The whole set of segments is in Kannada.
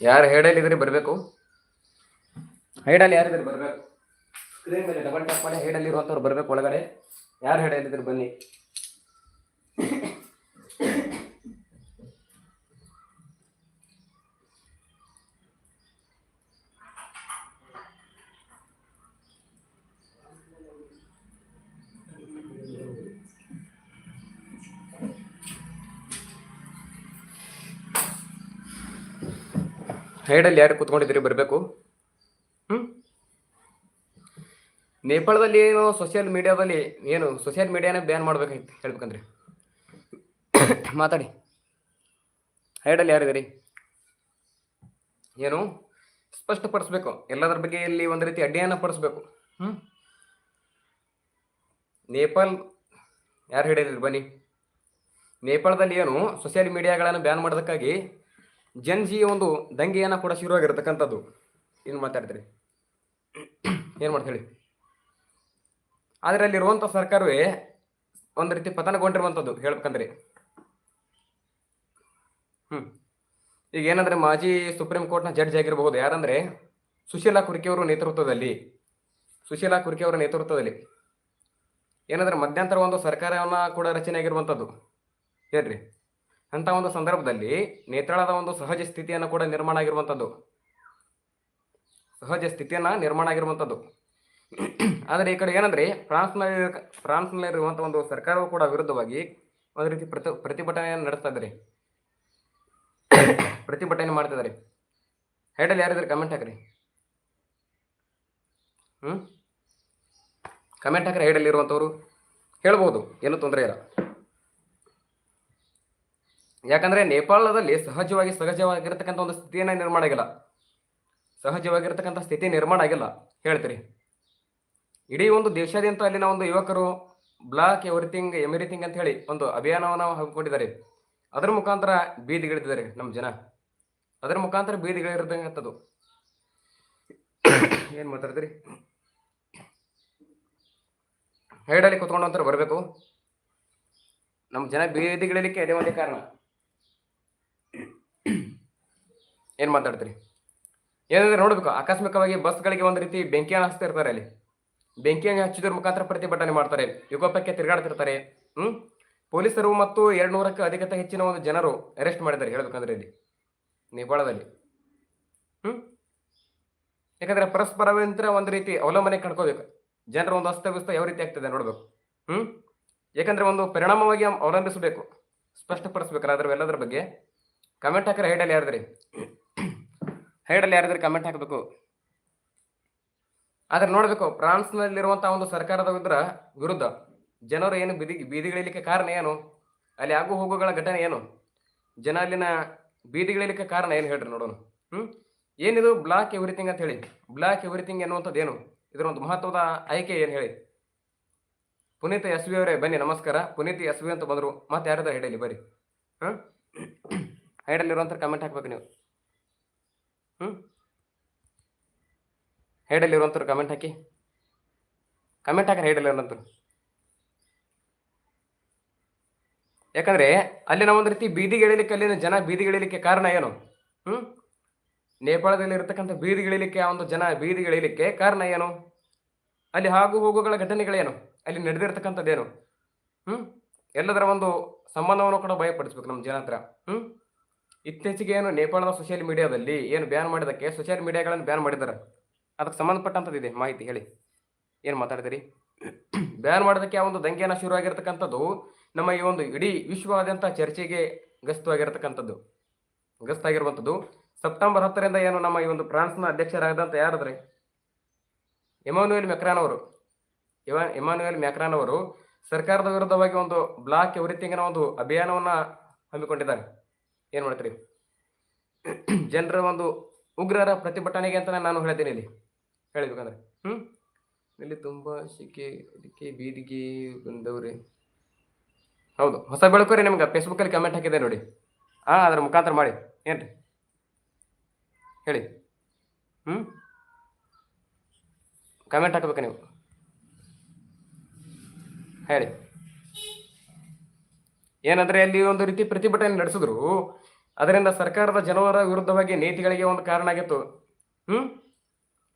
ಯಾರು ಇದ್ರೆ ಬರಬೇಕು? ಹೈಡಲ್ಲಿ ಯಾರಿದ್ರೆ ಬರಬೇಕು? ಸ್ಕ್ರೀನ್ ಮೇಲೆ ಡಬಲ್ ಟ್ಯಾಪ್ ಮಾಡಿ ಹೈಡಲ್ಲಿ ಇರುವಂಥವ್ರು ಬರಬೇಕು ಒಳಗಡೆ. ಯಾರು ಹೇಡಲ್ಲಿದ್ರೆ ಬನ್ನಿ? ಹೈಡಲ್ಲಿ ಯಾರು ಕೂತ್ಕೊಂಡಿದ್ದೀರಿ? ಬರಬೇಕು. ಹ್ಞೂ ನೇಪಾಳದಲ್ಲಿ ಏನು ಸೋಷಿಯಲ್ ಮೀಡಿಯಾದಲ್ಲಿ ಏನು ಸೋಷಿಯಲ್ ಮೀಡಿಯಾನೇ ಬ್ಯಾನ್ ಮಾಡ್ಬೇಕಾಯ್ತು ಹೇಳ್ಬೇಕಂದ್ರೆ. ಮಾತಾಡಿ. ಹೈಡಲ್ಲಿ ಯಾರಿದ್ದೀರಿ? ಏನು? ಸ್ಪಷ್ಟಪಡಿಸ್ಬೇಕು. ಎಲ್ಲದರ ಬಗ್ಗೆ ಇಲ್ಲಿ ಒಂದು ರೀತಿ ಅಡ್ಡಿಯನ್ನ ಪಡಿಸ್ಬೇಕು. ಹ್ಞೂ ನೇಪಾಲ್ ಯಾರು ಹೇಳಿದ್ರಿ? ಬನ್ನಿ. ನೇಪಾಳದಲ್ಲಿ ಏನು ಸೋಷಿಯಲ್ ಮೀಡಿಯಾಗಳನ್ನು ಬ್ಯಾನ್ ಮಾಡೋದಕ್ಕಾಗಿ ಜನ್ಜಿ ಒಂದು ದಂಗೆಯನ್ನು ಕೂಡ ಶುರುವಾಗಿರ್ತಕ್ಕಂಥದ್ದು. ಏನು ಮಾತಾಡ್ತೀರಿ? ಏನು ಮಾಡ್ತ ಹೇಳಿ. ಆದರೆ ಅಲ್ಲಿರುವಂಥ ಸರ್ಕಾರವೇ ಒಂದು ರೀತಿ ಪತನಗೊಂಡಿರುವಂಥದ್ದು ಹೇಳ್ಬೇಕಂದ್ರೆ. ಹ್ಞೂ ಈಗ ಏನಂದ್ರೆ ಮಾಜಿ ಸುಪ್ರೀಂ ಕೋರ್ಟ್ನ ಜಡ್ಜ್ ಆಗಿರಬಹುದು, ಯಾರಂದ್ರೆ ಸುಶೀಲಾ ಕುರ್ಕಿ ಅವರ ನೇತೃತ್ವದಲ್ಲಿ, ಸುಶೀಲಾ ಕುರ್ಕಿ ಅವರ ನೇತೃತ್ವದಲ್ಲಿ ಏನಂದ್ರೆ ಮಧ್ಯಂತರ ಒಂದು ಸರ್ಕಾರವನ್ನ ಕೂಡ ರಚನೆ ಆಗಿರುವಂಥದ್ದು ಹೇಳ್ರಿ. ಅಂತ ಒಂದು ಸಂದರ್ಭದಲ್ಲಿ ನೇತ್ರಾಳದ ಒಂದು ಸಹಜ ಸ್ಥಿತಿಯನ್ನು ಕೂಡ ನಿರ್ಮಾಣ ಆಗಿರುವಂಥದ್ದು ಸಹಜ ಸ್ಥಿತಿಯನ್ನು ನಿರ್ಮಾಣ ಆಗಿರುವಂಥದ್ದು ಆದರೆ ಈ ಕಡೆ ಏನಂದ್ರೆ ಫ್ರಾನ್ಸ್ನಲ್ಲಿ ಫ್ರಾನ್ಸ್ನಲ್ಲಿರುವಂಥ ಒಂದು ಸರ್ಕಾರವು ಕೂಡ ವಿರುದ್ಧವಾಗಿ ಒಂದು ರೀತಿ ಪ್ರತಿ, ಪ್ರತಿಭಟನೆಯನ್ನು ನಡೆಸ್ತಾ ಇದ್ದಾರೆ. ಪ್ರತಿಭಟನೆ ಮಾಡ್ತಿದ್ದಾರೆ ಹೆಡಲ್ಲಿ ಯಾರಿದ್ರೆ ಕಮೆಂಟ್ ಹಾಕ್ರಿ. ಹ್ಞೂ ಕಮೆಂಟ್ ಹಾಕ್ರಿ ಹೆಡಲ್ಲಿ ಇರುವಂಥವ್ರು ಹೇಳ್ಬೋದು. ಏನೂ ತೊಂದರೆ ಇಲ್ಲ. ಯಾಕಂದ್ರೆ ನೇಪಾಳದಲ್ಲಿ ಸಹಜವಾಗಿ ಸಹಜವಾಗಿರ್ತಕ್ಕಂಥ ಒಂದು ಸ್ಥಿತಿಯನ್ನ ನಿರ್ಮಾಣ ಆಗಿಲ್ಲ. ಸಹಜವಾಗಿರ್ತಕ್ಕಂಥ ಸ್ಥಿತಿ ನಿರ್ಮಾಣ ಆಗಿಲ್ಲ. ಹೇಳ್ತೀರಿ. ಇಡೀ ಒಂದು ದೇಶಾದ್ಯಂತ ಅಲ್ಲಿನ ಒಂದು ಯುವಕರು ಬ್ಲಾಕ್, ಎವ್ರಿಥಿಂಗ್, ಎಮಿರಿಥಿಂಗ್ ಅಂತ ಹೇಳಿ ಒಂದು ಅಭಿಯಾನವನ್ನು ಹಮ್ಮಿಕೊಂಡಿದ್ದಾರೆ. ಅದರ ಮುಖಾಂತರ ಬೀದಿಗಿಳಿದಿದ್ದಾರೆ ನಮ್ಮ ಜನ. ಅದರ ಮುಖಾಂತರ ಬೀದಿಗಳಿರ್ತಕ್ಕಂಥದ್ದು ಏನು ಮಾತಾಡ್ತೀರಿ? ಹೈಡಲ್ಲಿ ಕುತ್ಕೊಂಡು ಅಂತಾರೆ ಬರಬೇಕು. ನಮ್ಮ ಜನ ಬೀದಿಗಿಳಿಲಿಕ್ಕೆ ಅದೇ ಒಂದೇ ಕಾರಣ. ಏನು ಮಾತಾಡ್ತೀರಿ? ಏನಂದ್ರೆ ನೋಡಬೇಕು, ಆಕಸ್ಮಿಕವಾಗಿ ಬಸ್ಗಳಿಗೆ ಒಂದು ರೀತಿ ಬೆಂಕಿಯನ್ನು ಹಚ್ತಿರ್ತಾರೆ ಅಲ್ಲಿ. ಬೆಂಕಿಯನ್ನು ಹಚ್ಚಿದ್ರ ಮುಖಾಂತರ ಪ್ರತಿಭಟನೆ ಮಾಡ್ತಾರೆ. ಯುಗೋಪಕ್ಕೆ ತಿರುಗಾಡ್ತಿರ್ತಾರೆ. ಹ್ಮ್? ಪೊಲೀಸರು ಮತ್ತು ಎರಡು ನೂರಕ್ಕೆ ಅಧಿಕತ ಹೆಚ್ಚಿನ ಒಂದು ಜನರು ಅರೆಸ್ಟ್ ಮಾಡಿದ್ದಾರೆ ಹೇಳ್ಬೇಕಂದ್ರೆ ಇಲ್ಲಿ, ನೇಪಾಳದಲ್ಲಿ. ಹ್ಮ್? ಯಾಕಂದ್ರೆ ಪರಸ್ಪರವಿಂತ್ರ ಒಂದು ರೀತಿ ಅವಲಂಬನೆ ಕಂಡ್ಕೋಬೇಕು ಜನರ ಒಂದು ಅಸ್ತವ್ಯಸ್ತ ಯಾವ ರೀತಿ ಆಗ್ತದೆ ನೋಡ್ಬೇಕು. ಹ್ಮ್? ಯಾಕಂದ್ರೆ ಒಂದು ಪರಿಣಾಮವಾಗಿ ಅವಲಂಬಿಸಬೇಕು. ಸ್ಪಷ್ಟಪಡಿಸ್ಬೇಕಾದ್ರೆ ಎಲ್ಲದರ ಬಗ್ಗೆ ಕಮೆಂಟ್ ಹಾಕಿದ್ರೆ ಹೈಡಲ್ಲಿ ಯಾರಿದ್ರಿ? ಹೈಡಲ್ಲಿ ಯಾರಿದ್ರೆ ಕಮೆಂಟ್ ಹಾಕಬೇಕು. ಆದ್ರೆ ನೋಡಬೇಕು ಫ್ರಾನ್ಸ್ನಲ್ಲಿರುವಂತಹ ಒಂದು ಸರ್ಕಾರದ ವಿರುದ್ಧ ಜನರು ಏನು ಬೀದಿ ಬೀದಿಗಳಿಲಿಕ್ಕೆ ಕಾರಣ ಏನು? ಅಲ್ಲಿ ಆಗು ಹೋಗುಗಳ ಘಟನೆ ಏನು? ಜನ ಅಲ್ಲಿನ ಬೀದಿಗಳಿಲಿಕ್ಕೆ ಕಾರಣ ಏನು ಹೇಳ್ರಿ ನೋಡೋಣ. ಹ್ಮ್? ಏನಿದು? ಬ್ಲಾಕ್ ಎವ್ರಿಥಿಂಗ್ ಅಂತ ಹೇಳಿ. ಬ್ಲಾಕ್ ಎವ್ರಿಥಿಂಗ್ ಎನ್ನುವಂಥದ್ದು ಏನು? ಇದರ ಒಂದು ಮಹತ್ವದ ಆಯ್ಕೆ ಏನು ಹೇಳಿ? ಪುನೀತ್ ಎಸ್ ವಿ ಅವರೇ, ಬನ್ನಿ, ನಮಸ್ಕಾರ. ಪುನೀತ್ ಎಸ್ ವಿ ಅಂತ ಬಂದರು. ಮತ್ತೆ ಯಾರಾದ್ರೂ ಹೇಳಿ ಬರ್ರಿ. ಹಾಂ ಹೈಡಲ್ಲಿರುವಂಥ ಕಮೆಂಟ್ ಹಾಕ್ಬೇಕು ನೀವು. ಹ್ಞೂ ಕಮೆಂಟ್ ಹಾಕಿ. ಕಮೆಂಟ್ ಹಾಕಿ ಇರುವಂತರು ಯಾಕಂದ್ರೆ ಅಲ್ಲಿನ ಒಂದು ರೀತಿ ಬೀದಿಗಿಳಿಲಿಕ್ಕೆ ಅಲ್ಲಿನ ಜನ ಬೀದಿಗಿಳಿಲಿಕ್ಕೆ ಕಾರಣ ಏನು? ಹ್ಞೂ ನೇಪಾಳದಲ್ಲಿ ಇರತಕ್ಕಂಥ ಬೀದಿಗಿಳಿಲಿಕ್ಕೆ ಆ ಒಂದು ಜನ ಬೀದಿಗಿಳಿಲಿಕ್ಕೆ ಕಾರಣ ಏನು? ಅಲ್ಲಿ ಹಾಗು ಹೋಗುಗಳ ಘಟನೆಗಳೇನು? ಅಲ್ಲಿ ನಡೆದಿರ್ತಕ್ಕಂಥದ್ದೇನು? ಹ್ಞೂ ಎಲ್ಲದರ ಒಂದು ಸಂಬಂಧವನ್ನು ಕೂಡ ಭಯಪಡಿಸ್ಬೇಕು ನಮ್ಮ ಜನ ಹತ್ರ. ಹ್ಞೂ ಇತ್ತೀಚೆಗೆ ಏನು ನೇಪಾಳದ ಸೋಷಿಯಲ್ ಮೀಡಿಯಾದಲ್ಲಿ ಏನು ಬ್ಯಾನ್ ಮಾಡಿದಕ್ಕೆ ಸೋಷಿಯಲ್ ಮೀಡಿಯಾಗಳನ್ನು ಬ್ಯಾನ್ ಮಾಡಿದ್ದಾರೆ. ಅದಕ್ಕೆ ಸಂಬಂಧಪಟ್ಟಂಥದ್ದು ಇದೆ, ಮಾಹಿತಿ ಹೇಳಿ. ಏನು ಮಾತಾಡ್ತೀರಿ? ಬ್ಯಾನ್ ಮಾಡೋದಕ್ಕೆ ಆ ಒಂದು ದಂಗೆಯನ್ನು ಶುರುವಾಗಿರ್ತಕ್ಕಂಥದ್ದು ನಮ್ಮ ಈ ಒಂದು ಇಡೀ ವಿಶ್ವಾದ್ಯಂತ ಚರ್ಚೆಗೆ ಗಸ್ತವಾಗಿರತಕ್ಕಂಥದ್ದು. ಗಸ್ತಾಗಿರುವಂಥದ್ದು. ಸೆಪ್ಟೆಂಬರ್ ಹತ್ತರಿಂದ ಏನು ನಮ್ಮ ಈ ಒಂದು ಫ್ರಾನ್ಸ್ನ ಅಧ್ಯಕ್ಷರಾದಂಥ ಯಾರಾದ್ರೆ? ಎಮಾನ್ಯುಯಲ್ ಮೆಕ್ರಾನ್ ಅವರು. ಎಮಾನ್ಯುಯಲ್ ಮೆಕ್ರಾನ್ ಅವರು ಸರ್ಕಾರದ ವಿರುದ್ಧವಾಗಿ ಒಂದು ಬ್ಲಾಕ್ ಎವ್ರಿಥಿಂಗ್ನ ಒಂದು ಅಭಿಯಾನವನ್ನು ಹಮ್ಮಿಕೊಂಡಿದ್ದಾರೆ. ಏನು ಮಾಡ್ತೀರಿ? ಜನರ ಒಂದು ಉಗ್ರರ ಪ್ರತಿಭಟನೆಗೆ ಅಂತ ನಾನು ಹೇಳ್ತೀನಿ ಇಲ್ಲಿ. ಹೇಳಬೇಕಂದ್ರೆ. ಹ್ಮ್? ಇಲ್ಲಿ ತುಂಬಾ ಶಿಕೆ ಇದಕ್ಕೆ ಬೀದಿಗೆ ಬಂದವ್ರಿ. ಹೌದು. ಹೊಸ ಬೆಳಕು ರೀ ನಿಮ್ಗೆ ಫೇಸ್ಬುಕ್ಕಲ್ಲಿ ಕಮೆಂಟ್ ಹಾಕಿದೆ ನೋಡಿ. ಹಾಂ ಅದ್ರ ಮುಖಾಂತರ ಮಾಡಿ. ಏನ್ರಿ? ಹೇಳಿ. ಹ್ಞೂ ಕಮೆಂಟ್ ಹಾಕಬೇಕ ನೀವು. ಹೇಳಿ. ಏನಂದ್ರೆ ಅಲ್ಲಿ ಒಂದು ರೀತಿ ಪ್ರತಿಭಟನೆ ನಡೆಸಿದ್ರು. ಅದರಿಂದ ಸರ್ಕಾರದ ಜನವರ ವಿರುದ್ಧವಾಗಿ ನೀತಿಗಳಿಗೆ ಒಂದು ಕಾರಣ ಆಗಿತ್ತು. ಹ್ಮ್?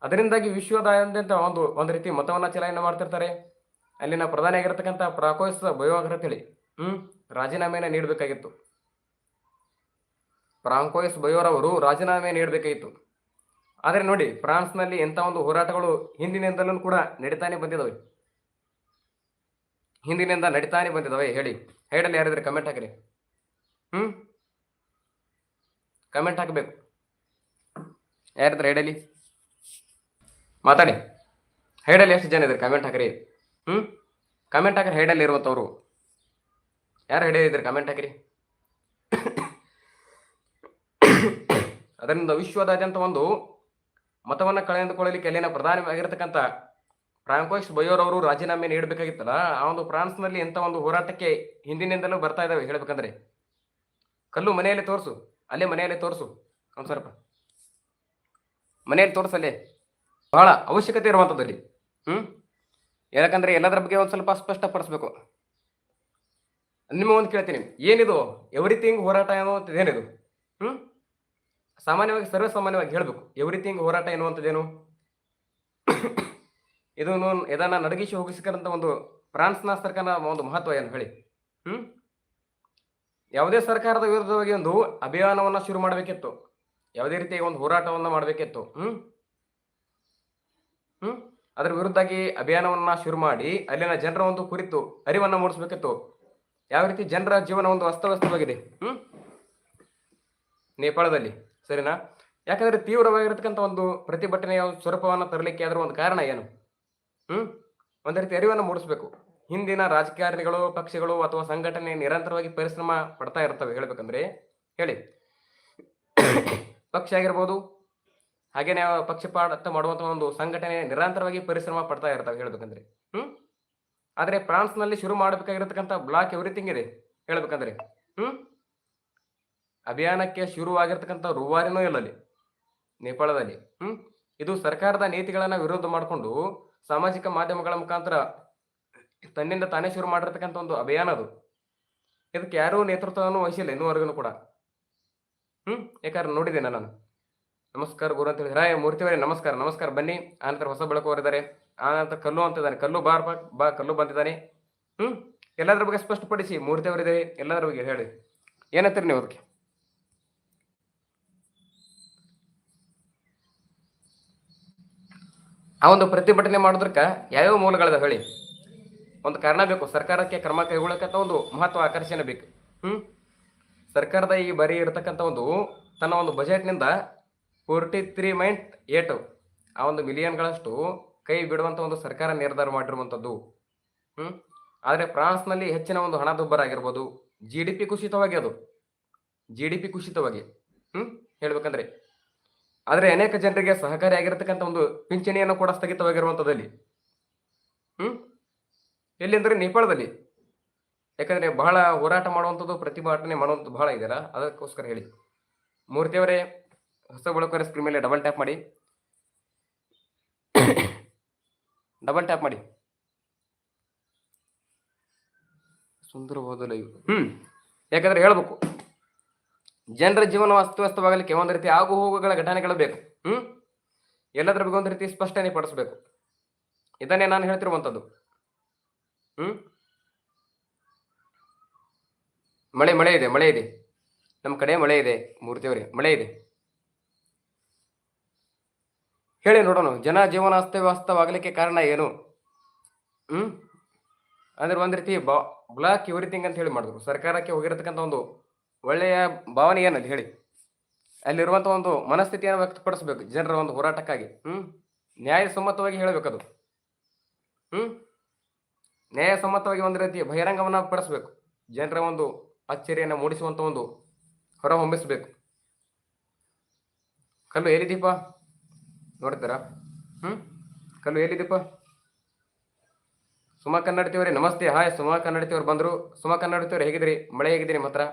ಅದರಿಂದಾಗಿ ವಿಶ್ವದಾದ್ಯಂತ ಒಂದು ಒಂದು ರೀತಿ ಮತವನ್ನ ಚಲಾವಣೆ ಮಾಡ್ತಿರ್ತಾರೆ. ಅಲ್ಲಿನ ಪ್ರಧಾನಿ ಪ್ರಾಂಕೋಯಿಸ್ ಪ್ರಾಕೋಯ್ಸ್ ಬಯೋಗ್ರ ಹೇಳಿ ಹ್ಮ್? ರಾಜೀನಾಮೆಯನ್ನ ನೀಡಬೇಕಾಗಿತ್ತು. ಫ್ರಾಂಕೋಯಿಸ್ ಬಯೋರವರು ರಾಜೀನಾಮೆ ನೀಡಬೇಕಾಗಿತ್ತು. ಆದರೆ ನೋಡಿ, ಫ್ರಾನ್ಸ್ನಲ್ಲಿ ಎಂಥ ಒಂದು ಹೋರಾಟಗಳು ಹಿಂದಿನಿಂದಲೂ ಕೂಡ ನಡೀತಾನೆ ಬಂದಿದ್ದಾವೆ ಹಿಂದಿನಿಂದ ನಡೀತಾನೆ ಬಂದಿದ್ದಾವೆ ಹೇಳಿ. ಹೇಳಲ್ಲಿ ಯಾರಿದ್ರೆ ಕಮೆಂಟ್ ಹಾಕಿರಿ. ಹ್ಞೂ ಕಮೆಂಟ್ ಹಾಕಬೇಕು. ಯಾರಿದ್ರೆ ಹೇಳಲಿ ಮಾತಾಡಿ. ಹೇಳಲ್ಲಿ ಎಷ್ಟು ಜನ ಇದ್ದಾರೆ? ಕಮೆಂಟ್ ಹಾಕ್ರಿ. ಹ್ಞೂ ಕಮೆಂಟ್ ಹಾಕ್ರಿ ಹೇಡಲ್ಲಿ ಇರುವಂಥವ್ರು ಯಾರು ಹೇಳಿ ಇದ್ದಾರೆ? ಕಮೆಂಟ್ ಹಾಕ್ರಿ. ಅದರಿಂದ ವಿಶ್ವದಾದ್ಯಂತ ಒಂದು ಮತವನ್ನು ಕಳೆದುಕೊಳ್ಳಲಿಕ್ಕೆ ಅಲ್ಲಿನ ಫ್ರಾಂಕೋಯ್ಸ್ ಬಯೋರ್ ಅವರು ರಾಜೀನಾಮೆ ನೀಡಬೇಕಾಗಿತ್ತಲ್ಲ, ಆ ಒಂದು ಫ್ರಾನ್ಸ್ನಲ್ಲಿ ಎಂಥ ಒಂದು ಹೋರಾಟಕ್ಕೆ ಹಿಂದಿನಿಂದಲೂ ಬರ್ತಾ ಇದ್ದಾವೆ ಹೇಳ್ಬೇಕಂದ್ರೆ. ಕಲ್ಲು ಮನೆಯಲ್ಲಿ ತೋರಿಸು. ಅಲ್ಲೇ ಮನೆಯಲ್ಲಿ ತೋರಿಸು. ಒಂದು ಸ್ವಲ್ಪ ಮನೆಯಲ್ಲಿ ತೋರಿಸಲ್ಲೇ ಬಹಳ ಅವಶ್ಯಕತೆ ಇರುವಂಥದ್ದು ಅಲ್ಲಿ ಹ್ಞೂ ಯಾಕಂದ್ರೆ ಎಲ್ಲದರ ಬಗ್ಗೆ ಒಂದು ಸ್ವಲ್ಪ ಸ್ಪಷ್ಟಪಡಿಸ್ಬೇಕು. ನಿಮಗೆ ಒಂದು ಕೇಳ್ತೀನಿ. ಏನಿದು? ಎವ್ರಿಥಿಂಗ್ ಹೋರಾಟ ಅನ್ನುವಂಥದ್ದು ಏನಿದು? ಹ್ಞೂ ಸಾಮಾನ್ಯವಾಗಿ, ಸರ್ವಸಾಮಾನ್ಯವಾಗಿ ಹೇಳಬೇಕು. ಎವ್ರಿಥಿಂಗ್ ಹೋರಾಟ ಎನ್ನುವಂಥದ್ದೇನು ಇದನ್ನು ಇದನ್ನು ನಡಗಿಸಿ ಹೋಗಿಸಿಕೊಂಡಂಥ ಒಂದು ಫ್ರಾನ್ಸ್ನ ಸರ್ಕಾರ ಒಂದು ಮಹತ್ವ ಏನು ಹೇಳಿ? ಹ್ಮ್? ಯಾವುದೇ ಸರ್ಕಾರದ ವಿರುದ್ಧವಾಗಿ ಒಂದು ಅಭಿಯಾನವನ್ನ ಶುರು ಮಾಡಬೇಕಿತ್ತು. ಯಾವುದೇ ರೀತಿಯ ಒಂದು ಹೋರಾಟವನ್ನ ಮಾಡಬೇಕಿತ್ತು. ಹ್ಮ್? ಹ್ಮ್? ಅದರ ವಿರುದ್ಧವಾಗಿ ಅಭಿಯಾನವನ್ನ ಶುರು ಮಾಡಿ ಅಲ್ಲಿನ ಜನರ ಒಂದು ಕುರಿತು ಅರಿವನ್ನ ಮೂಡಿಸಬೇಕಿತ್ತು. ಯಾವ ರೀತಿ ಜನರ ಜೀವನ ಒಂದು ಅಸ್ತವ್ಯಸ್ತವಾಗಿದೆ. ಹ್ಮ್? ನೇಪಾಳದಲ್ಲಿ. ಸರಿನಾ? ಯಾಕಂದ್ರೆ ತೀವ್ರವಾಗಿರ್ತಕ್ಕಂಥ ಒಂದು ಪ್ರತಿಭಟನೆಯ ಸ್ವರೂಪವನ್ನ ತರಲಿಕ್ಕೆ ಅದರ ಒಂದು ಕಾರಣ ಏನು? ಹ್ಮ್? ಒಂದ್ ರೀತಿ ಅರಿವನ್ನು ಮೂಡಿಸ್ಬೇಕು. ಹಿಂದಿನ ರಾಜಕಾರಣಿಗಳು, ಪಕ್ಷಗಳು ಅಥವಾ ಸಂಘಟನೆ ನಿರಂತರವಾಗಿ ಪರಿಶ್ರಮ ಪಡ್ತಾ ಇರ್ತವೆ ಹೇಳ್ಬೇಕಂದ್ರೆ, ಹೇಳಿ. ಪಕ್ಷ ಆಗಿರ್ಬೋದು, ಹಾಗೇನೆ ಪಕ್ಷಪಾತ ಮಾಡುವಂತ ಒಂದು ಸಂಘಟನೆ ನಿರಂತರವಾಗಿ ಪರಿಶ್ರಮ ಪಡ್ತಾ ಇರ್ತವೆ. ಹೇಳ್ಬೇಕಂದ್ರೆ, ಹ್ಮ್? ಆದ್ರೆ ಫ್ರಾನ್ಸ್ನಲ್ಲಿ ಶುರು ಮಾಡಬೇಕಾಗಿರತಕ್ಕಂತ ಬ್ಲಾಕ್ ಎವ್ರಿಥಿಂಗ್ ಇದೆ. ಹೇಳ್ಬೇಕಂದ್ರೆ, ಹ್ಮ್? ಅಭಿಯಾನಕ್ಕೆ ಶುರುವಾಗಿರ್ತಕ್ಕಂಥ ರೂವಾರಿನೂ ಇಲ್ಲ ಅಲ್ಲಿ, ನೇಪಾಳದಲ್ಲಿ, ಹ್ಮ್? ಇದು ಸರ್ಕಾರದ ನೀತಿಗಳನ್ನ ವಿರೋಧ ಮಾಡಿಕೊಂಡು ಸಾಮಾಜಿಕ ಮಾಧ್ಯಮಗಳ ಮುಖಾಂತರ ತನ್ನಿಂದ ತಾನೇ ಶುರು ಮಾಡಿರ್ತಕ್ಕಂಥ ಒಂದು ಅಭಿಯಾನ ಅದು. ಇದಕ್ಕೆ ಯಾರೂ ನೇತೃತ್ವವನ್ನು ವಹಿಸಿಲ್ಲ ಇನ್ನೂವರೆಗೂ ಕೂಡ. ಹ್ಮ್ ಯಾಕಂದ್ರೆ ನೋಡಿದ್ದೇನೆ ನಾನು. ನಮಸ್ಕಾರ ಗುರು ಅಂತ ಹೇಳಿ ರಾಯ ಮೂರ್ತಿವರೇ ನಮಸ್ಕಾರ ನಮಸ್ಕಾರ. ಬನ್ನಿ, ಆನಂತರ ಹೊಸ ಬೆಳಕು ಅವರಿದ್ದಾರೆ ಆನಂತರ ಕಲ್ಲು ಅಂತಿದ್ದಾನೆ. ಕಲ್ಲು ಬಾರ್ ಬಾ ಬಾ, ಕಲ್ಲು ಬಂದಿದ್ದಾನೆ. ಹ್ಮ್, ಎಲ್ಲದ್ರ ಬಗ್ಗೆ ಸ್ಪಷ್ಟಪಡಿಸಿ. ಮೂರ್ತಿಯವರಿದ್ದಾರೆ, ಎಲ್ಲದರ ಬಗ್ಗೆ ಹೇಳಿ. ಏನಂತೀರಿ ನೀವು ಅದಕ್ಕೆ? ಆ ಒಂದು ಪ್ರತಿಭಟನೆ ಮಾಡೋದ್ರಕ್ಕ ಯಾವ್ಯಾವ ಮೂಲಗಳದ ಹೇಳಿ? ಒಂದು ಕಾರಣ ಬೇಕು. ಸರ್ಕಾರಕ್ಕೆ ಕ್ರಮ ಕೈಗೊಳ್ಳಕ್ಕಂತ ಒಂದು ಮಹತ್ವ ಆಕರ್ಷಣೆ ಬೇಕು. ಹ್ಮ್? ಸರ್ಕಾರದ ಈ ಬರಿ ಇರತಕ್ಕಂಥ ಒಂದು ತನ್ನ ಒಂದು ಬಜೆಟ್ನಿಂದ ಫೋರ್ಟಿ ತ್ರೀ ಮೈಂಟ್ ಏಟ್ ಆ ಒಂದು ಮಿಲಿಯನ್ಗಳಷ್ಟು ಕೈ ಬಿಡುವಂತ ಒಂದು ಸರ್ಕಾರ ನಿರ್ಧಾರ ಮಾಡಿರುವಂಥದ್ದು ಹ್ಮ್? ಆದರೆ ಫ್ರಾನ್ಸ್ನಲ್ಲಿ ಹೆಚ್ಚಿನ ಒಂದು ಹಣದುಬ್ಬರ ಆಗಿರ್ಬೋದು. ಜಿ ಡಿ ಪಿ ಕುಸಿತವಾಗಿ ಅದು. ಜಿ ಡಿ ಪಿ ಕುಸಿತವಾಗಿ. ಹ್ಮ್? ಹೇಳ್ಬೇಕಂದ್ರೆ. ಆದರೆ ಅನೇಕ ಜನರಿಗೆ ಸಹಕಾರಿಯಾಗಿರ್ತಕ್ಕಂಥ ಒಂದು ಪಿಂಚಣಿಯನ್ನು ಕೂಡ ಸ್ಥಗಿತವಾಗಿರುವಂಥದ್ದಲ್ಲಿ ಹ್ಮ್? ಎಲ್ಲಿ ಅಂದರೆ ನೇಪಾಳದಲ್ಲಿ. ಯಾಕಂದರೆ ಬಹಳ ಹೋರಾಟ ಮಾಡುವಂಥದ್ದು ಪ್ರತಿಭಟನೆ ಮಾಡುವಂಥದ್ದು ಬಹಳ ಇದೆಯಲ್ಲ, ಅದಕ್ಕೋಸ್ಕರ ಹೇಳಿ. ಮೂರ್ತಿಯವರೇ ಹೊಸ ಬಳಕರ ಸ್ಕ್ರೀನ್ ಮೇಲೆ ಡಬಲ್ ಟ್ಯಾಪ್ ಮಾಡಿ. ಡಬಲ್ ಟ್ಯಾಪ್ ಮಾಡಿ. ಸುಂದರವಾದ ಲೈವ್ ಹ್ಮ್. ಯಾಕಂದ್ರೆ ಹೇಳ್ಬೇಕು, ಜನರ ಜೀವನ ಅಸ್ತವ್ಯಸ್ತವಾಗಲಿಕ್ಕೆ ಒಂದು ರೀತಿ ಆಗು ಹೋಗುಗಳ ಘಟನೆಗಳು ಬೇಕು. ಹ್ಮ್. ಎಲ್ಲದ್ರ ಬಗ್ಗೆ ಒಂದು ರೀತಿ ಸ್ಪಷ್ಟನೆ ಪಡಿಸ್ಬೇಕು. ಇದನ್ನೇ ನಾನು ಹೇಳ್ತಿರುವಂಥದ್ದು. ಹ್ಮ್? ಮಳೆ ಮಳೆ ಇದೆ ಮಳೆ ಇದೆ. ನಮ್ಮ ಕಡೆ ಮಳೆ ಇದೆ, ಮೂರ್ತಿಯವರೇ, ಮಳೆ ಇದೆ. ಹೇಳಿ ನೋಡೋಣ, ಜನ ಜೀವನ ಅಸ್ತವ್ಯಸ್ತವಾಗಲಿಕ್ಕೆ ಕಾರಣ ಏನು? ಹ್ಮ್? ಅಂದ್ರೆ ಒಂದ್ ರೀತಿ ಬ್ಲಾಕ್ ಎವ್ರಿಥಿಂಗ್ ಅಂತ ಹೇಳಿ ಮಾಡಿದ್ರು. ಸರ್ಕಾರಕ್ಕೆ ಹೋಗಿರತಕ್ಕಂಥ ಒಂದು ಒಳ್ಳೆಯ ಭಾವನೆ ಏನದು ಹೇಳಿ? ಅಲ್ಲಿರುವಂಥ ಒಂದು ಮನಸ್ಥಿತಿಯನ್ನು ವ್ಯಕ್ತಪಡಿಸ್ಬೇಕು, ಜನರ ಒಂದು ಹೋರಾಟಕ್ಕಾಗಿ. ಹ್ಮ್? ನ್ಯಾಯಸಮ್ಮತವಾಗಿ ಹೇಳಬೇಕದು. ಹ್ಮ್? ನ್ಯಾಯಸಮ್ಮತವಾಗಿ ಒಂದು ರೀತಿ ಬಹಿರಂಗವನ್ನು ಪಡಿಸಬೇಕು. ಜನರ ಒಂದು ಅಚ್ಚರಿಯನ್ನು ಮೂಡಿಸುವಂತ ಒಂದು ಹೊರ ಹೊಮ್ಮಿಸ್ಬೇಕು ಕಲ್ಲು ಎಲ್ಲಿದ್ದೀಪ ನೋಡ್ತೀರಾ? ಹ್ಮ್? ಕಲ್ಲು ಎಲ್ಲಿದ್ದೀಪ ಸುಮಾ ಕನ್ನಡತಿಯವರೇ, ನಮಸ್ತೆ. ಹಾಯ್, ಸುಮಾ ಕನ್ನಡತಿಯವ್ರು ಬಂದರು. ಸುಮಾ ಕನ್ನಡತಿಯವ್ರು ಹೇಗಿದ್ರಿ ಮಳೆ ಹೇಗಿದ್ದೀರಿ ನಿಮ್ಮ ಹತ್ರ?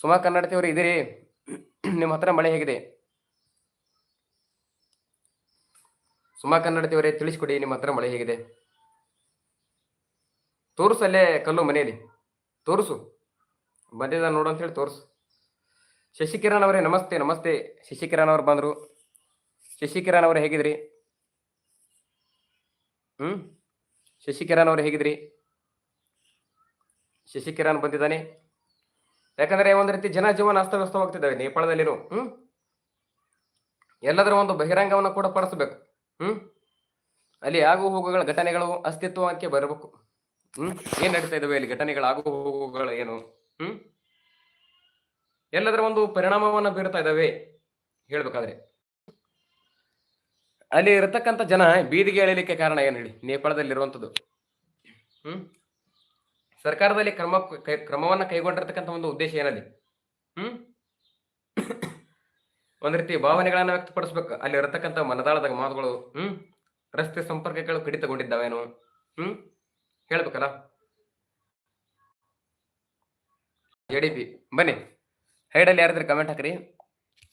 ಸುಮಾ ಕನ್ನಡತಿಯವರು ಇದ್ದೀರಿ ನಿಮ್ಮ ಹತ್ರ ಮಳೆ ಹೇಗಿದೆ? ಸುಮಾ ಕನ್ನಡತಿಯವರೇ ತಿಳಿಸ್ಕೊಡಿ, ನಿಮ್ಮ ಹತ್ರ ಮಳೆ ಹೇಗಿದೆ? ತೋರಿಸು ಅಲ್ಲೇ ಕಲ್ಲು ಮನೆಯಲ್ಲಿ. ತೋರಿಸು. ಬಂದಿದ್ದ ನೋಡು ಅಂತ ಹೇಳಿ ತೋರಿಸು. ಶಶಿಕಿರಣ್ ಅವರೇ, ನಮಸ್ತೆ ನಮಸ್ತೆ. ಶಶಿಕಿರಣ್ ಅವ್ರು ಬಂದರು. ಶಶಿಕಿರಣ್ ಅವರೇ ಹೇಗಿದ್ರಿ? ಹ್ಞೂ ಶಶಿಕಿರಣ್ ಅವ್ರು ಹೇಗಿದ್ರಿ? ಶಶಿಕಿರಣ್ ಬಂದಿದ್ದಾನೆ. ಯಾಕಂದ್ರೆ ಒಂದು ರೀತಿ ಜನ ಜೀವನ ಅಸ್ತವ್ಯಸ್ತವಾಗ್ತಿದ್ದಾವೆ ನೇಪಾಳದಲ್ಲಿರೋ. ಹ್ಞೂ ಎಲ್ಲದರ ಒಂದು ಬಹಿರಂಗವನ್ನು ಕೂಡ ಪಡಿಸ್ಬೇಕು. ಹ್ಞೂ ಅಲ್ಲಿ ಆಗು ಹೋಗುಗಳ ಘಟನೆಗಳು ಅಸ್ತಿತ್ವಕ್ಕೆ ಬರಬೇಕು. ಹ್ಮ್? ಏನು ನಡೀತಾ ಇದಾವೆ ಅಲ್ಲಿ ಘಟನೆಗಳ ಆಗು ಹೋಗುಗಳು ಏನು? ಹ್ಮ್? ಎಲ್ಲದರ ಒಂದು ಪರಿಣಾಮವನ್ನ ಬೀರ್ತಾ ಇದಾವೆ ಹೇಳ್ಬೇಕಾದ್ರೆ. ಅಲ್ಲಿ ಇರತಕ್ಕಂಥ ಜನ ಬೀದಿಗೆ ಎಳಿಲಿಕ್ಕೆ ಕಾರಣ ಏನು ಹೇಳಿ? ನೇಪಾಳದಲ್ಲಿರುವಂಥದ್ದು. ಹ್ಮ್? ಸರ್ಕಾರದಲ್ಲಿ ಕ್ರಮ, ಕ್ರಮವನ್ನ ಕೈಗೊಂಡಿರ್ತಕ್ಕಂಥ ಒಂದು ಉದ್ದೇಶ ಏನಲ್ಲಿ? ಹ್ಮ್? ಒಂದ್ ರೀತಿ ಭಾವನೆಗಳನ್ನ ವ್ಯಕ್ತಪಡಿಸ್ಬೇಕು. ಅಲ್ಲಿ ಇರತಕ್ಕಂತ ಮನದಾಳದ ಮಾತುಗಳು, ಹ್ಮ್, ರಸ್ತೆ ಸಂಪರ್ಕಗಳು ಕಡಿತಗೊಂಡಿದ್ದಾವೇನು, ಹ್ಮ್, ಹೇಳ್ಬೇಕಲ್ಲ? ಎ ಡಿ ಪಿ ಬನ್ನಿ. ಹೈಡಲ್ಲಿ ಯಾರಿದ್ರೆ ಕಮೆಂಟ್ ಹಾಕ್ರಿ?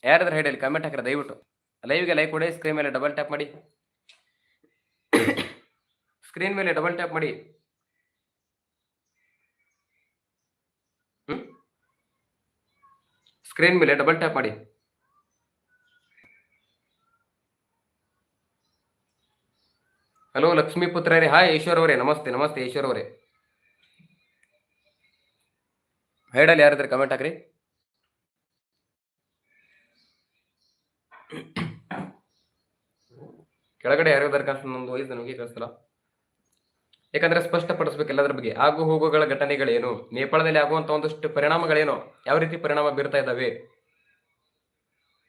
ಯಾರಿದ್ರೆ ಹೈಡಲ್ಲಿ ಕಮೆಂಟ್ ಹಾಕ್ರಿ, ದಯವಿಟ್ಟು. ಲೈವ್ಗೆ ಲೈಕ್ ಕೊಡಿ ಸ್ಕ್ರೀನ್ ಮೇಲೆ ಡಬಲ್ ಟ್ಯಾಪ್ ಮಾಡಿ. ಸ್ಕ್ರೀನ್ ಮೇಲೆ ಡಬಲ್ ಟ್ಯಾಪ್ ಮಾಡಿ. ಸ್ಕ್ರೀನ್ ಮೇಲೆ ಡಬಲ್ ಟ್ಯಾಪ್ ಮಾಡಿ. ಹಲೋ ಲಕ್ಷ್ಮೀ ಪುತ್ರರೇ. ಹಾಯ್, ಈಶ್ವರ್ ಅವರೇ. ನಮಸ್ತೆ ನಮಸ್ತೆ, ಈಶ್ವರ್ ಅವರೇ. ಹೇಳಲ್ಲಿ ಯಾರಿದ್ರೆ ಕಮೆಂಟ್ ಹಾಕ್ರಿ. ಕೆಳಗಡೆ ಯಾರು ದರ್ಖಾಸ್ತು ನಮ್ದು ವಯಸ್ಸು ನಮಗೆ ಕಳಿಸಲ್ಲ ಯಾಕಂದ್ರೆ ಸ್ಪಷ್ಟಪಡಿಸ್ಬೇಕು ಎಲ್ಲದರ ಬಗ್ಗೆ. ಆಗು ಹೋಗುಗಳ ಘಟನೆಗಳೇನು? ನೇಪಾಳದಲ್ಲಿ ಆಗುವಂತ ಒಂದಷ್ಟು ಪರಿಣಾಮಗಳೇನು? ಯಾವ ರೀತಿ ಪರಿಣಾಮ ಬೀರ್ತಾ ಇದ್ದಾವೆ?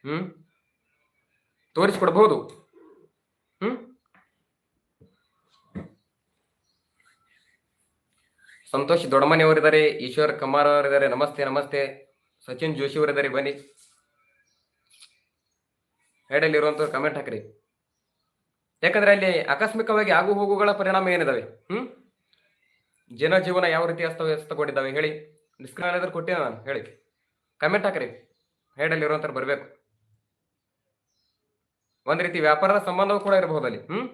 ಹ್ಮ್? ತೋರಿಸ್ಕೊಡ್ಬಹುದು ಹ್ಮ್? ಸಂತೋಷ್ ದೊಡ್ಡಮನೆ ಅವರಿದ್ದಾರೆ ಈಶ್ವರ್ ಕುಮಾರ್ ಅವರಿದ್ದಾರೆ ನಮಸ್ತೆ ನಮಸ್ತೆ. ಸಚಿನ್ ಜೋಶಿ ಅವರಿದ್ದಾರೆ ಬನ್ನಿ ಹೇಡಲ್ಲಿ ಇರುವಂತ ಕಮೆಂಟ್ ಹಾಕ್ರಿ. ಯಾಕಂದ್ರೆ ಅಲ್ಲಿ ಆಕಸ್ಮಿಕವಾಗಿ ಆಗು ಹೋಗುಗಳ ಪರಿಣಾಮ ಏನಿದಾವೆ? ಹ್ಮ್? ಜನಜೀವನ ಯಾವ ರೀತಿ ಅಸ್ತವ್ಯಸ್ತಗೊಂಡಿದ್ದಾವೆ ಹೇಳಿ. ಡಿಸ್ಕ್ರಿಪ್ಷನ್ ಏನಾದ್ರು ಕೊಟ್ಟಿನ ನಾನು? ಹೇಳಿ. ಕಮೆಂಟ್ ಹಾಕ್ರಿ. ಹೇಡಲ್ಲಿ ಇರುವಂತ ಬರ್ಬೇಕು. ಒಂದ್ ರೀತಿ ವ್ಯಾಪಾರದ ಸಂಬಂಧವೂ ಕೂಡ ಇರಬಹುದು ಅಲ್ಲಿ ಹ್ಮ್?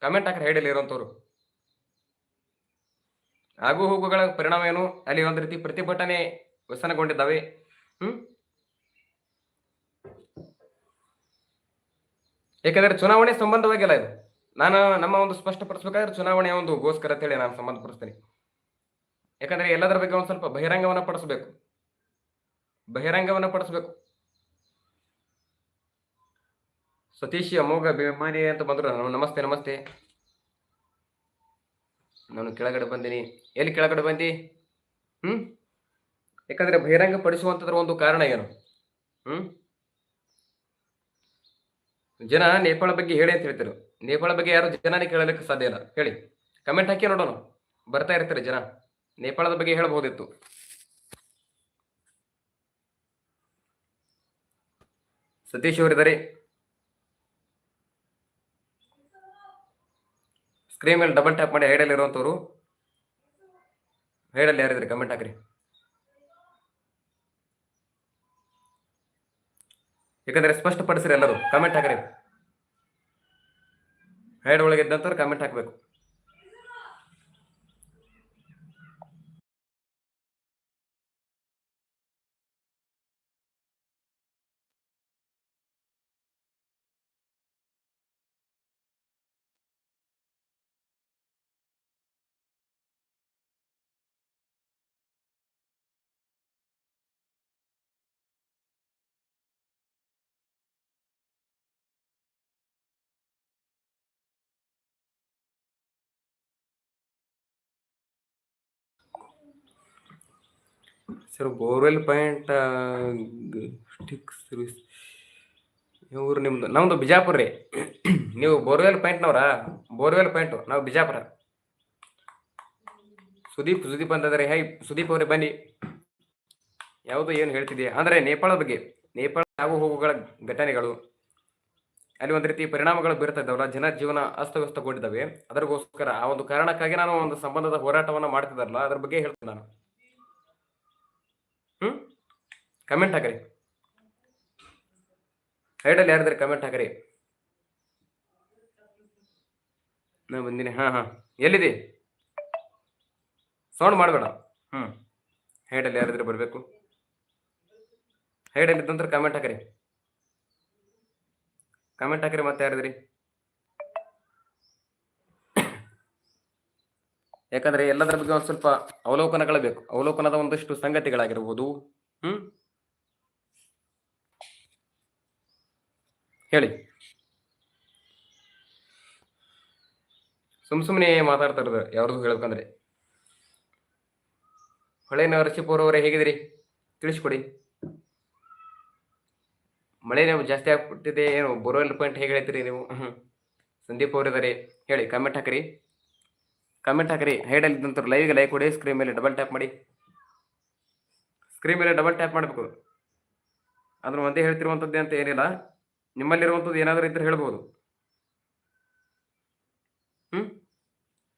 ಕಮೆಂಟ್ ಹಾಕ್ರಿ ಹೇಡಲ್ಲಿ ಇರುವಂತವ್ರು. ಆಗು ಹೋಗುಗಳ ಪರಿಣಾಮ ಏನು ಅಲ್ಲಿ ಒಂದು ರೀತಿ ಪ್ರತಿಭಟನೆ ವ್ಯಸನಗೊಂಡಿದ್ದಾವೆ. ಹ್ಮ್? ಯಾಕಂದ್ರೆ ಚುನಾವಣೆ ಸಂಬಂಧವಾಗಿಲ್ಲ ಇದು. ನಾನು ನಮ್ಮ ಒಂದು ಸ್ಪಷ್ಟಪಡಿಸ್ಬೇಕಾದ್ರೆ ಚುನಾವಣೆಯ ಒಂದು ಗೋಸ್ಕರ ಅಂತೇಳಿ ನಾನು ಸಂಬಂಧಪಡಿಸ್ತೇನೆ. ಯಾಕಂದ್ರೆ ಎಲ್ಲದರ ಬಗ್ಗೆ ಒಂದು ಸ್ವಲ್ಪ ಬಹಿರಂಗವನ್ನ ಪಡಿಸ್ಬೇಕು. ಬಹಿರಂಗವನ್ನ ಪಡಿಸ್ಬೇಕು. ಸತೀಶ್ ಅಮೋಘ ಅಭಿಮಾನಿ ಅಂತ ಬಂದ್ರು. ನಮಸ್ತೆ ನಮಸ್ತೆ. ನಾನು ಕೆಳಗಡೆ ಬಂದೀನಿ. ಎಲ್ಲಿ ಕೆಳಗಡೆ ಬಂದಿ? ಹ್ಮ್? ಯಾಕಂದ್ರೆ ಬಹಿರಂಗ ಪಡಿಸುವಂತದ್ರ ಒಂದು ಕಾರಣ ಏನು? ಹ್ಮ್? ಜನ ನೇಪಾಳ ಬಗ್ಗೆ ಹೇಳಿ ಅಂತ ಹೇಳ್ತಾರೆ ನೇಪಾಳ ಬಗ್ಗೆ ಯಾರು ಜನನೇ ಕೇಳಲಿಕ್ಕೆ ಸಾಧ್ಯ ಇಲ್ಲ. ಹೇಳಿ. ಕಮೆಂಟ್ ಹಾಕಿ ನೋಡೋಣ. ಬರ್ತಾ ಇರ್ತಾರೆ ಜನ. ನೇಪಾಳದ ಬಗ್ಗೆ ಹೇಳ್ಬೋದಿತ್ತು ಸತೀಶ್ ಅವರಿದ್ದಾರೆ. ಸ್ಕ್ರೀನ್ ಮೇಲೆ ಡಬಲ್ ಟ್ಯಾಪ್ ಮಾಡಿ ಹೈಡಲ್ಲಿ ಇರುವಂಥವ್ರು ಹೈಡಲ್ಲಿ ಯಾರಿದ್ರಿ ಕಮೆಂಟ್ ಹಾಕ್ರಿ. ಯಾಕಂದ್ರೆ ಸ್ಪಷ್ಟಪಡಿಸ್ರಿ ಎಲ್ಲರೂ ಕಮೆಂಟ್ ಹಾಕ್ರಿ. ಹೈಡ್ ಒಳಗೆ ಇದ್ದಂಥವ್ರು ಕಮೆಂಟ್ ಹಾಕ್ಬೇಕು. ಸರ್, ಬೋರ್ವೆಲ್ ಪಾಯಿಂಟ್ ಇವ್ರು ನಿಮ್ದು? ನಮ್ದು ಬಿಜಾಪುರ ರೀ. ನೀವು ಬೋರ್ವೆಲ್ ಪಾಯಿಂಟ್ನವ್ರಾ? ಬೋರ್ವೆಲ್ ಪಾಯಿಂಟು, ನಾವು ಬಿಜಾಪುರ. ಸುದೀಪ್ ಸುದೀಪ್ ಅಂತಂದ್ರೆ, ಹೈ, ಸುದೀಪ್ ಅವರೇ, ಬನ್ನಿ. ಯಾವುದು ಏನು ಹೇಳ್ತಿದ್ಯಾ? ಅಂದರೆ ನೇಪಾಳ ಬಗ್ಗೆ. ನೇಪಾಳ ಆಗು ಹೋಗುಗಳ ಘಟನೆಗಳು. ಅಲ್ಲಿ ಒಂದು ರೀತಿ ಪರಿಣಾಮಗಳು ಬೀರ್ತಾ ಇದ್ದಾವಲ್ಲ, ಜನ ಜೀವನ ಅಸ್ತವ್ಯಸ್ತಗೊಂಡಿದ್ದಾವೆ. ಅದರಗೋಸ್ಕರ ಆ ಒಂದು ಕಾರಣಕ್ಕಾಗಿ ನಾನು ಒಂದು ಸಂಬಂಧದ ಹೋರಾಟವನ್ನು ಮಾಡ್ತಿದ್ದಾರಲ್ಲ, ಅದ್ರ ಬಗ್ಗೆ ಹೇಳ್ತೇನೆ ನಾನು. ಹ್ಮ್? ಕಮೆಂಟ್ ಹಾಕ್ರಿ. ಸೈಡಲ್ಲಿ ಯಾರಿದ್ರೆ ಕಮೆಂಟ್ ಹಾಕ್ರಿ. ನಾ ಬಂದಿನಿ. ಹಾ ಹಾ. ಎಲ್ಲಿದೆ? ಸೌಂಡ್ ಮಾಡಬೇಡ. ಹ್ಮ್. ಹೈಡಲ್ಲಿ ಯಾರಿದ್ರೆ ಬರಬೇಕು? ಹೈಡಲ್ಲಿ ಇದ್ದಂದ್ರೆ ಕಮೆಂಟ್ ಹಾಕ್ರಿ. ಕಮೆಂಟ್ ಹಾಕ್ರಿ ಮತ್ತೆ ಯಾರಿದ್ರಿ? ಯಾಕಂದ್ರೆ ಎಲ್ಲದರ ಬಗ್ಗೆ ಒಂದು ಸ್ವಲ್ಪ ಅವಲೋಕನಗಳ ಬೇಕು. ಅವಲೋಕನದ ಒಂದಷ್ಟು ಸಂಗತಿಗಳಾಗಿರ್ಬೋದು. ಹ್ಮ್? ಹೇಳಿ. ಸುಮ್ ಸುಮ್ಮನೆ ಮಾತಾಡ್ತಾ ಇರೋದು ಯಾವ್ದು ಹೇಳ್ಬೇಕಂದ್ರೆ ಹೊಳೆ ನರಸೀಪುರ ಹೇಗಿದಿರಿ ತಿಳಿಸ್ಕೊಡಿ. ಮಳೆ ನೀವು ಜಾಸ್ತಿ ಆಗ್ಬಿಟ್ಟಿದೆ, ಏನು ಬೋರ್ವೆಲ್ ಪಾಯಿಂಟ್ ಹೇಗೆ ಹೇಳ್ತೀರಿ ನೀವು. ಸಂದೀಪ್ ಅವರಿದ್ದಾರೆ. ಹೇಳಿ ಕಮೆಂಟ್ ಹಾಕ್ರಿ. ಕಮೆಂಟ್ ಹಾಕ್ರಿ. ಹೈಡಲ್ಲಿ ಇದ್ದಂತ ಲೈವ್ಗೆ ಲೈಕ್ ಕೊಡಿ ಸ್ಕ್ರೀನ್ ಮೇಲೆ ಡಬಲ್ ಟ್ಯಾಪ್ ಮಾಡಿ. ಸ್ಕ್ರೀನ್ ಮೇಲೆ ಡಬಲ್ ಟ್ಯಾಪ್ ಮಾಡಬೇಕು. ಅದನ್ನು ಒಂದೇ ಹೇಳ್ತಿರುವಂಥದ್ದು ಅಂತ ಏನಿಲ್ಲ. ನಿಮ್ಮಲ್ಲಿರುವಂಥದ್ದು ಏನಾದರೂ ಇದ್ರೆ ಹೇಳ್ಬೋದು. ಹ್ಞೂ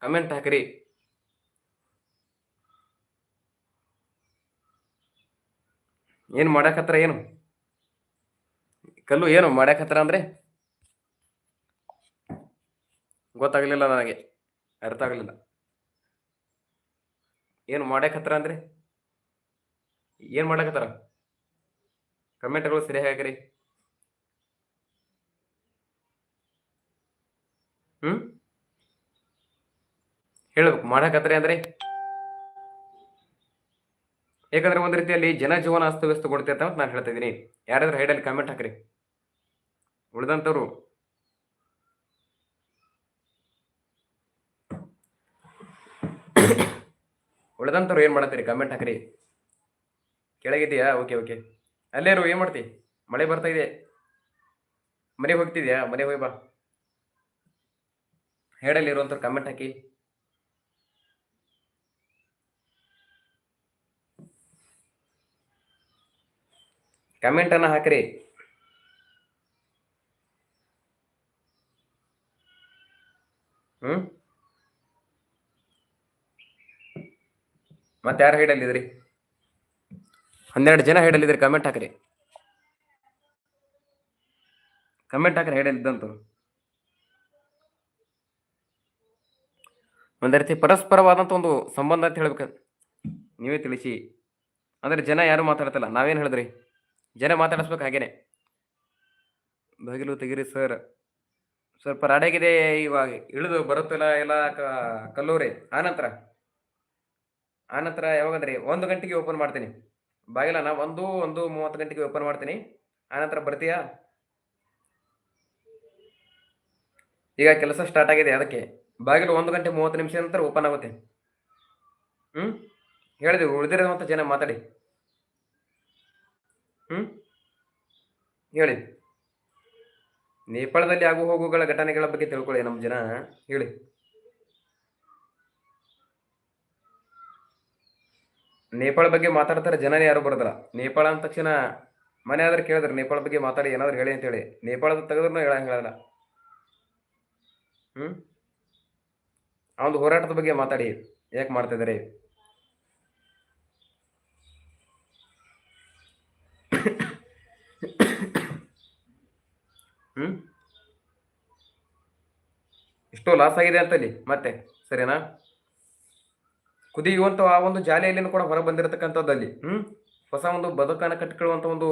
ಕಮೆಂಟ್ ಹಾಕ್ರಿ. ಏನು ಮಾಡಕ್ಕತ್ತರ ಏನು? ಕಲ್ಲು ಏನು ಮಾಡಕತ್ತಾರ ಅಂದ್ರೆ? ಗೊತ್ತಾಗಲಿಲ್ಲ ನನಗೆ. ಅರ್ಥ ಆಗಲಿಲ್ಲ. ಏನು ಮಾಡಕತ್ತಾರ ಅಂದ್ರಿ? ಏನು ಮಾಡಕತ್ತಾರ ಕಮೆಂಟ್ಗಳು ಸರಿ ಹಾಕ್ರಿ ಹ್ಮ್? ಹೇಳ್ಬೇಕು ಹತ್ರ ಅಂದ್ರೆ? ಯಾಕಂದ್ರೆ ಒಂದ್ ರೀತಿಯಲ್ಲಿ ಜನಜೀವನ ಅಸ್ತವ್ಯಸ್ತಗೊಳ್ತೈತೆ ಅಂತ ನಾನು ಹೇಳ್ತಾ ಇದ್ದೀನಿ. ಯಾರಾದ್ರೂ ಹೈಡಲ್ಲಿ ಕಮೆಂಟ್ ಹಾಕ್ರಿ. ಉಳಿದಂಥವ್ರು ಉಳಿದಂಥವ್ರು ಏನು ಮಾಡತ್ತೀರಿ? ಕಮೆಂಟ್ ಹಾಕ್ರಿ. ಕೆಳಗಿದೆಯಾ? ಓಕೆ ಓಕೆ ಅಲ್ಲೇರು ಏನು ಮಾಡ್ತಿ? ಮಳೆ ಬರ್ತಾ ಇದೆ. ಮನೆಗೆ ಹೋಗ್ತಿದ್ಯಾ? ಮನೆಗೆ ಹೋಗಿ ಬಾ. ಹೇಳಲ್ಲಿ ಇರುವಂಥವ್ರು ಕಮೆಂಟ್ ಹಾಕಿ. ಕಮೆಂಟ್ ಅನ್ನ ಹಾಕ್ರಿ. ಹ್ಮ್? ಮತ್ತೆ ಯಾರು ಹೈಡಲ್ಲಿದ್ರಿ ಹನ್ನೆರಡು ಜನ ಹೈಡಲ್ಲಿದ್ರಿ ಕಮೆಂಟ್ ಹಾಕ್ರಿ. ಕಮೆಂಟ್ ಹಾಕ್ರಿ ಹೈಡ್ ಇದ್ದಂತು ಒಂದೇ ರೀತಿ ಪರಸ್ಪರವಾದಂಥ ಒಂದು ಸಂಬಂಧ ಅಂತ ಹೇಳ್ಬೇಕು. ನೀವೇ ತಿಳಿಸಿ. ಅಂದ್ರೆ ಜನ ಯಾರು ಮಾತಾಡ್ತಿಲ್ಲ, ನಾವೇನು ಹೇಳಿದ್ರಿ? ಜನ ಮಾತಾಡಿಸ್ಬೇಕು ಹಾಗೇನೆ. ಬಾಗಿಲು ತೆಗಿರಿ ಸರ್ ಸ್ವಲ್ಪ ರಾಡಾಗಿದೆ ಇವಾಗ, ಇಳಿದು ಬರುತ್ತಲ್ಲ ಎಲ್ಲ ಕಲ್ಲೂರಿ? ಆನಂತರ ಆನಂತರ ಯಾವಾಗಂದ್ರೆ ಒಂದು ಗಂಟೆಗೆ ಓಪನ್ ಮಾಡ್ತೀನಿ. ಬಾಗಿಲ ನಾ ಒಂದು ಒಂದು, ಮೂವತ್ತು ಗಂಟೆಗೆ ಓಪನ್ ಮಾಡ್ತೀನಿ. ಆನಂತರ ಬರ್ತೀಯಾ? ಈಗ ಕೆಲಸ ಸ್ಟಾರ್ಟ್ ಆಗಿದೆ ಅದಕ್ಕೆ. ಬಾಗಿಲು ಒಂದು ಗಂಟೆ ಮೂವತ್ತು ನಿಮಿಷ ನಂತರ ಓಪನ್ ಆಗುತ್ತೆ. ಹ್ಞೂ ಹೇಳಿದ್ವಿ ಉಳಿದಿರೋಂಥ ಜನ ಮಾತಾಡಿ. ಹ್ಞೂ ಹೇಳಿ. ನೇಪಾಳದಲ್ಲಿ ಆಗು ಹೋಗುಗಳ ಘಟನೆಗಳ ಬಗ್ಗೆ ತಿಳ್ಕೊಳ್ಳಿ ನಮ್ಮ ಜನ. ಹೇಳಿ. ನೇಪಾಳ ಬಗ್ಗೆ ಮಾತಾಡ್ತಾರೆ, ಜನನೇ ಯಾರು ಬರೋದಿಲ್ಲ. ನೇಪಾಳ ಅಂದ ತಕ್ಷಣ ಮನೆ ಆದ್ರೆ ಕೇಳಿದ್ರೆ, ನೇಪಾಳ ಬಗ್ಗೆ ಮಾತಾಡಿ, ಏನಾದ್ರು ಹೇಳಿ ಅಂತೇಳಿ. ನೇಪಾಳದ ತೆಗೆದ್ರು ಹೇಳಂಗಿಲ್ಲ ಹ್ಞೂ ಒಂದು ಹೋರಾಟದ ಬಗ್ಗೆ ಮಾತಾಡಿ, ಯಾಕೆ ಮಾಡ್ತಿದ್ದಾರೆ? ಹ್ಞೂ ಇಷ್ಟು ಲಾಸ್ ಆಗಿದೆ ಅಂತಲ್ಲಿ ಮತ್ತೆ, ಸರಿನಾ? ಕುದಿಯುವಂಥ ಆ ಒಂದು ಜಾಲಿಯಲ್ಲಿನೂ ಕೂಡ ಹೊರ ಬಂದಿರತಕ್ಕಂಥದ್ದಲ್ಲಿ, ಹ್ಮ್, ಹೊಸ ಒಂದು ಬದುಕನ್ನು ಕಟ್ಟಿಕೊಳ್ಳುವಂತ ಒಂದು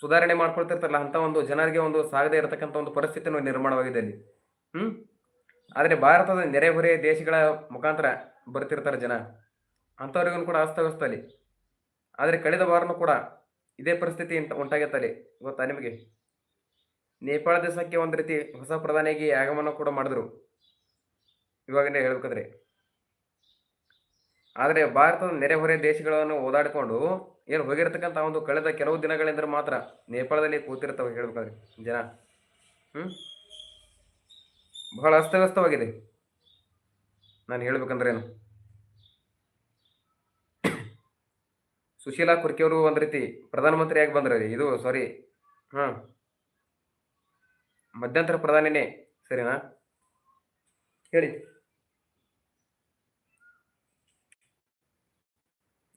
ಸುಧಾರಣೆ ಮಾಡ್ಕೊಳ್ತಿರ್ತಾರಲ್ಲ ಅಂತ ಒಂದು ಜನರಿಗೆ ಒಂದು ಸಾಗದೇ ಇರತಕ್ಕಂಥ ಒಂದು ಪರಿಸ್ಥಿತಿಯನ್ನು ನಿರ್ಮಾಣವಾಗಿದೆ ಅಲ್ಲಿ, ಹ್ಮ್. ಆದರೆ ಭಾರತದ ನೆರೆಹೊರೆ ದೇಶಗಳ ಮುಖಾಂತರ ಬರ್ತಿರ್ತಾರೆ ಜನ, ಅಂಥವ್ರಿಗೂ ಕೂಡ ಅಸ್ತವ್ಯಸ್ತ ಅಲ್ಲಿ. ಆದರೆ ಕಳೆದ ವಾರನೂ ಕೂಡ ಇದೇ ಪರಿಸ್ಥಿತಿ ಉಂಟಾಗತ್ತಲ್ಲಿ ಗೊತ್ತಾ ನಿಮಗೆ? ನೇಪಾಳ ದೇಶಕ್ಕೆ ಒಂದು ರೀತಿ ಹೊಸ ಪ್ರಧಾನಿಯಾಗಿ ಆಗಮನ ಕೂಡ ಮಾಡಿದ್ರು. ಇವಾಗಿಂದ ಹೇಳ್ಬೇಕಾದ್ರೆ. ಆದರೆ ಭಾರತದ ನೆರೆಹೊರೆ ದೇಶಗಳನ್ನು ಓದಾಡಿಕೊಂಡು ಏನು ಹೋಗಿರ್ತಕ್ಕಂಥ ಒಂದು ಕಳೆದ ಕೆಲವು ದಿನಗಳಿಂದ ಮಾತ್ರ ನೇಪಾಳದಲ್ಲಿ ಕೂತಿರ್ತವೆ ಹೇಳ್ಬೇಕಾದ್ರೆ ಜನ. ಹ್ಞೂ ಬಹಳ ಅಸ್ತವ್ಯಸ್ತವಾಗಿದೆ. ನಾನು ಹೇಳ್ಬೇಕಂದ್ರೆ ಏನು? ಸುಶೀಲಾ ಕುರ್ಕಿಯವರು ಒಂದು ರೀತಿ ಪ್ರಧಾನಮಂತ್ರಿಯಾಗಿ ಬಂದ್ರೆ ಇದು ಸಾರಿ ಹಾಂ. ಮಧ್ಯಂತರ ಪ್ರಧಾನಿನೇ, ಸರಿನಾ? ಹೇಳಿ.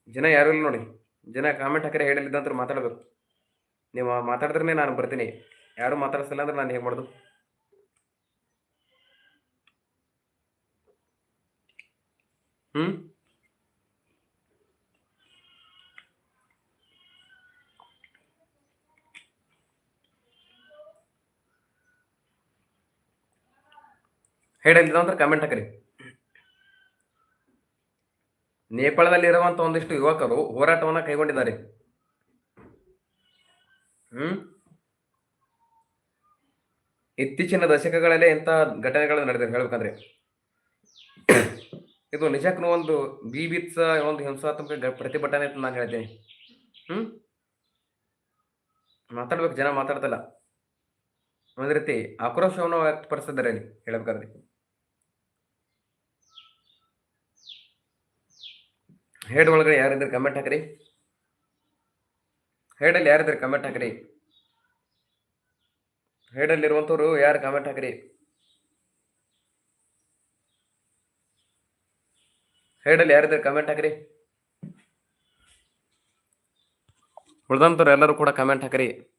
ಜನ ಯಾರು ಇಲ್ಲ ನೋಡಿ. ಜನ ಕಾಮೆಂಟ್ ಹಾಕರೆ ಅಂತ ಮಾತಾಡಬೇಕು. ನೀವು ಮಾತಾಡಿದ್ರೆ ನಾನು ಬರ್ತೀನಿ. ಯಾರು ಮಾತಾಡಿಸಲ್ಲ ಅಂದ್ರೆ ನಾನು ಹೇಗೆ ಮಾಡೋದು? ಹ್ಞೂ ಹೇಳಿಲ್ಲ ಅಂದ್ರೆ ಕಾಮೆಂಟ್ ಹಾಕಿರಿ. ನೇಪಾಳದಲ್ಲಿ ಇರುವಂತ ಒಂದಿಷ್ಟು ಯುವಕರು ಹೋರಾಟವನ್ನ ಕೈಗೊಂಡಿದ್ದಾರೆ. ಹ್ಮ್? ಇತ್ತೀಚಿನ ದಶಕಗಳಲ್ಲೇ ಇಂಥ ಘಟನೆಗಳು ನಡೆದಿವೆ ಹೇಳ್ಬೇಕಂದ್ರೆ. ಇದು ನಿಜಕ್ಕೂ ಒಂದು ಬೀಬಿತ್ಸ ಒಂದು ಹಿಂಸಾತ್ಮಕ ಪ್ರತಿಭಟನೆ ಅಂತ ನಾನು ಹೇಳ್ತೇನೆ. ಹ್ಮ್? ಮಾತಾಡ್ಬೇಕು, ಜನ ಮಾತಾಡ್ತಲ್ಲ. ಒಂದ್ ರೀತಿ ಆಕ್ರೋಶವನ್ನು ವ್ಯಕ್ತಪಡಿಸಿದ್ದಾರೆ ಅಲ್ಲಿ, ಹೇಳ್ಬೇಕಾದ್ರೆ. ಹೇಡ್ ಒಳಗಡೆ ಯಾರಿದ್ರೆ ಕಮೆಂಟ್ ಹಾಕ್ರಿ. ಹೇಡಲ್ಲಿ ಯಾರಿದ್ರೆ ಕಮೆಂಟ್ ಹಾಕ್ರಿ. ಹೇಡಲ್ಲಿರುವಂಥವ್ರು ಯಾರು ಕಮೆಂಟ್ ಹಾಕ್ರಿ. ಹೇಡಲ್ಲಿ ಯಾರಿದ್ರೆ ಕಮೆಂಟ್ ಹಾಕ್ರಿ. ಉಳ್ದಂತವ್ರು ಎಲ್ಲರೂ ಕೂಡ ಕಮೆಂಟ್ ಹಾಕ್ರಿ.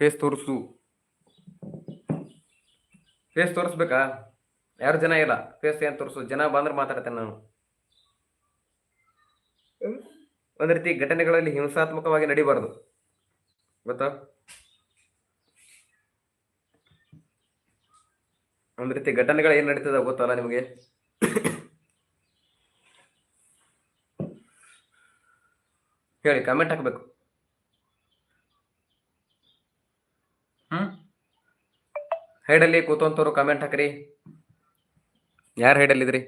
ಫೇಸ್ ತೋರಿಸು. ಫೇಸ್ ತೋರಿಸ್ಬೇಕಾ? ಯಾರು ಜನ ಇಲ್ಲ? ಫೇಸ್ ಏನು ತೋರಿಸು? ಜನ ಬಂದ್ರೆ ಮಾತಾಡ್ತೇನೆ ನಾನು. ಒಂದು ರೀತಿ ಘಟನೆಗಳಲ್ಲಿ ಹಿಂಸಾತ್ಮಕವಾಗಿ ನಡಿಬಾರ್ದು. ಗೊತ್ತಾ? ಒಂದು ರೀತಿ ಘಟನೆಗಳು ಏನು ನಡೀತದ ಗೊತ್ತಲ್ಲ ನಿಮಗೆ? ಹೇಳಿ ಕಮೆಂಟ್ ಹಾಕ್ಬೇಕು. ಹೇಡಲ್ಲಿ ಕೂತಂತವ್ರು ಕಮೆಂಟ್ ಹಾಕ್ರಿ. ಯಾರು ಹೇಡಲ್ಲಿದ್ರಿ